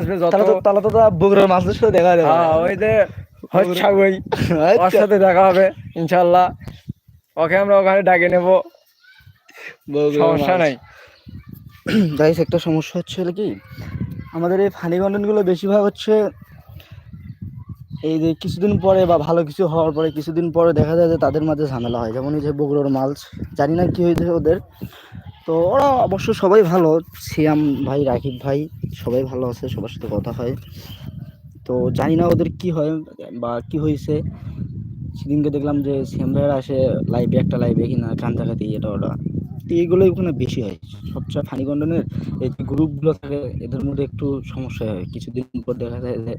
আসবে যত তাহলে তো তাহলে তো বগুড়ার মাছদের সাথে দেখা যাবে হ্যাঁ ওই যে হচ্ছে ওই ওর আচ্ছা। সাথে দেখা হবে ইনশাল্লাহ ওকে আমরা ওখানে ডাকে নেব। বগুড়ার সমস্যা নাই। গাইস একটা সমস্যা হচ্ছে কি? আমাদের এই ফানি কন্টেন্টগুলো বেশিরভাগ হচ্ছে এই যে কিছুদিন পরে বা ভালো কিছু হওয়ার পরে কিছুদিন পরে দেখা যায় যে তাদের মাঝে ঝামেলা হয়। যেমন এই যে বগুড়ার মালস জানি না কি হয়েছে ওদের তো ওরা অবশ্য সবাই ভালো। সিয়াম ভাই, রাকিব ভাই সবাই ভালো আছে, সবার সাথে কথা হয়। তো জানি না ওদের কি হয় বা কি হয়েছে। সেদিনকে দেখলাম যে সিয়াম ভাইয়ের আসে লাইভে একটা লাইভে কিনা কান্দাকাতি এটা ওটা তো এইগুলো ওখানে বেশি হয়। সবচেয়ে ফানি এই যে গ্রুপগুলো থাকে, এদের মধ্যে একটু সমস্যা হয়। কিছুদিন পর দেখা যায় যে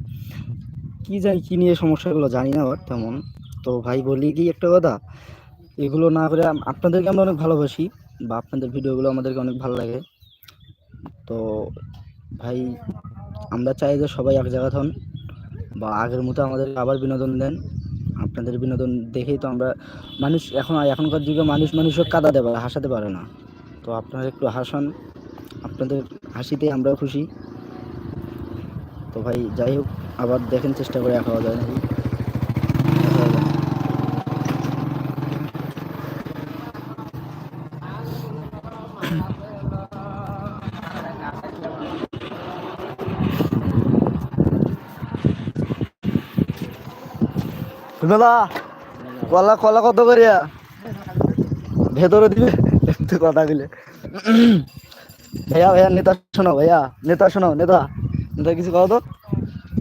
কী জানি কী নিয়ে সমস্যাগুলো জানি না তেমন। তো ভাই বলি কি একটা কথা, এগুলো না করে আপনাদেরকে আমরা অনেক ভালোবাসি। বা আপনাদের ভিডিওগুলো আমাদেরকে অনেক ভালো লাগে। তো ভাই, আমরা চাই যে সবাই এক জায়গা হন বা আগের মতো আমাদের আবার বিনোদন দেন। আপনাদের বিনোদন দেখেই তো আমরা মানুষ এখন, এখনকার যুগে মানুষ মানুষও কাঁদাতে পারে হাসাতে পারে না। তো আপনারা একটু হাসান, আপনাদের হাসিতে আমরাও খুশি। তো ভাই, যাই হোক, আবার দেখেন চেষ্টা করে দেখা যায় নাকি। দাদা কলা কলা কত করিয়া? ভেতরে দিবে? কথা দিলে ভাইয়া ভাইয়া নেতা শোনো ভাইয়া নেতা শোনো নেতা নেতা কিছু কও তো?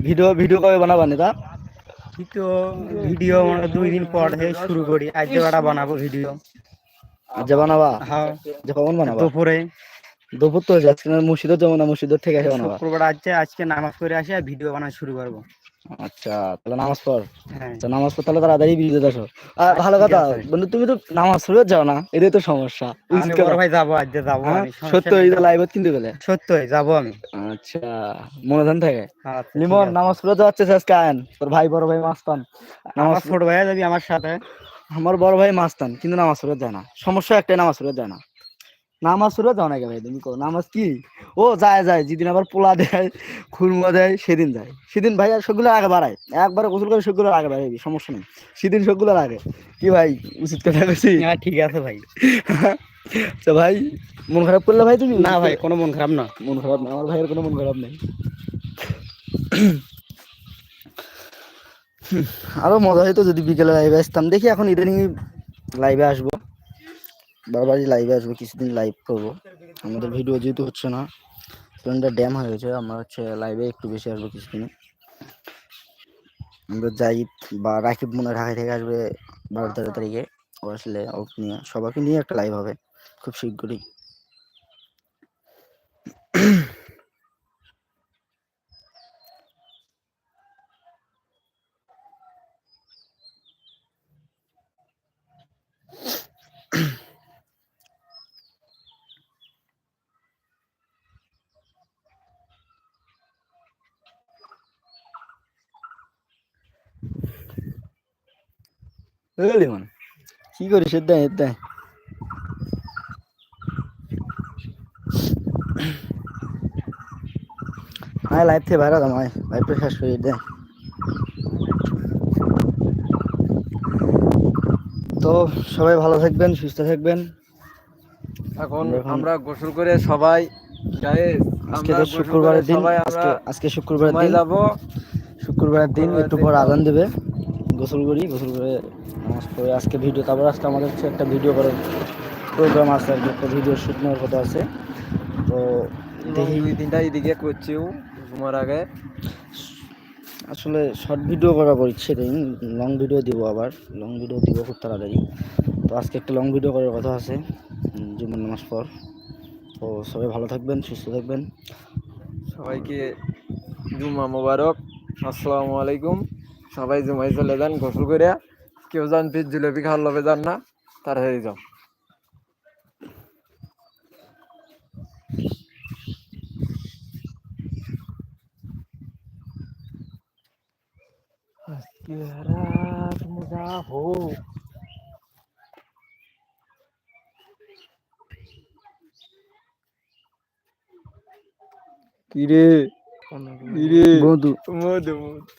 ভিডিও ভিডিও কবে বানাবা নেতা? তো ভিডিও মানে দুই দিন পর থেকে শুরু করি। আজকে বেটা বানাবো ভিডিও। আজ বানাবা? হ্যাঁ। যে কখন বানাবা? দুপুরে। দুপুর তো আজকে মসজিদের যাব না মসজিদের থেকে এসে বানাবা। শুক্রবার আছে আজকে নামাজ পড়ে আসে আর ভিডিও বানানো শুরু করব। আচ্ছা তাহলে নামাজ পড়। হ্যাঁ। আচ্ছা নামাজ পড় তাহলে তাড়াতাড়ি আসো আর ভালো কথা। বন্ধু তুমি তো নামাজ পড়ে যাও না এটাই তো সমস্যা। আমি উচিত বড় ভাই যাব আজকে যাব হ্যাঁ? আমি সত্য এই লাইভ কিন্তু গেলে। সত্যই যাব আমি। আচ্ছা মনে ধান থাকে? আচ্ছা, লিমন নামাজ পড়ে যাচ্ছে আজকে আয়ন। তোর ভাই বড় ভাই মাস্তান নামাজ ছোট ভাইয়া যাবি আমার সাথে আমার বড় ভাই মাস্তান কিন্তু নামাজ পড়ে যায় না। সমস্যা একটাই নামাজ পড়ে যায় না। নামাজ পড়ে যাও না ভাই? তুমি কো নামাজ কি? ও যায় যায় যেদিন আবার পোলা দেয় খুরমা দেয় সেদিন যায়। সেদিন ভাই আর সবগুলো আগে বাড়ায়। একবারে গোসল করে সবগুলো আগে বাড়াইবি সমস্যা নেই। সেদিন সবগুলোর আগে কি ভাই উচিত কথা বলছি হ্যাঁ ঠিক আছে ভাই। তো ভাই মন খারাপ করলে ভাই তুমি? না ভাই কোনো মন খারাপ না। মন খারাপ না আমার ভাইয়ের কোনো মন খারাপ নেই। আরও মজা হইতো যদি বিকেলে লাইভে আসতাম। দেখি এখন ইদানিং লাইভে আসব। বারবারই লাইভে আসব, কিছুদিন লাইভ করব। আমাদের ভিডিও যেহেতু হচ্ছে না সিলিন্ডার ড্যাম হয়ে গেছে আমরা হচ্ছে লাইভে একটু বেশি আসব কিছুদিনে। আমরা যাই, বা রাকিব মনে ঢাকা থেকে আসবে বারো তেরো তারিখে। ও আসলে ওকে নিয়ে, সবাইকে নিয়ে একটা লাইভ হবে, খুব শীঘ্রই। বুঝলি মানে? কি করিস? এর দেয় এর দেয়। আয় লাইভ থেকে বাইরে দাম আয়। লাইভটা শেষ করে দে তো সবাই ভালো থাকবেন সুস্থ থাকবেন। এখন আমরা গোসল করে সবাই guys, আজকে তো শুক্রবারের দিন আজকে আমরা আজকে শুক্রবারের দিন। যাব। শুক্রবারের দিন একটু পর। আজান দেবে। গোসল করি গোসল করে পড়ে আজকে ভিডিও তারপর আজকে আমাদের হচ্ছে একটা ভিডিও করার প্রোগ্রাম আছে আর কি একটা ভিডিও শুট নেওয়ার কথা আছে। তো দেখি। দুই তিনটা এদিকে করছিও ঘুমার আগে। আসলে শর্ট ভিডিও করা ইচ্ছে নেই লং ভিডিও দিব আবার লং ভিডিও দিব খুব তাড়াতাড়ি। তো আজকে একটা লং ভিডিও করার কথা আছে জুমার নামাজ পর। তো সবাই ভালো থাকবেন সুস্থ থাকবেন। সবাইকে জুমা মোবারক। আসসালামু আলাইকুম। সবাই জুমাই চলে যান গোসল করে কেউ যান ফির জিলেপি খাওয়ার লবে যান না তাড়াতাড়ি যাও। আজকে রাত মজা হোক। কিরে? মধু। মধু মধু।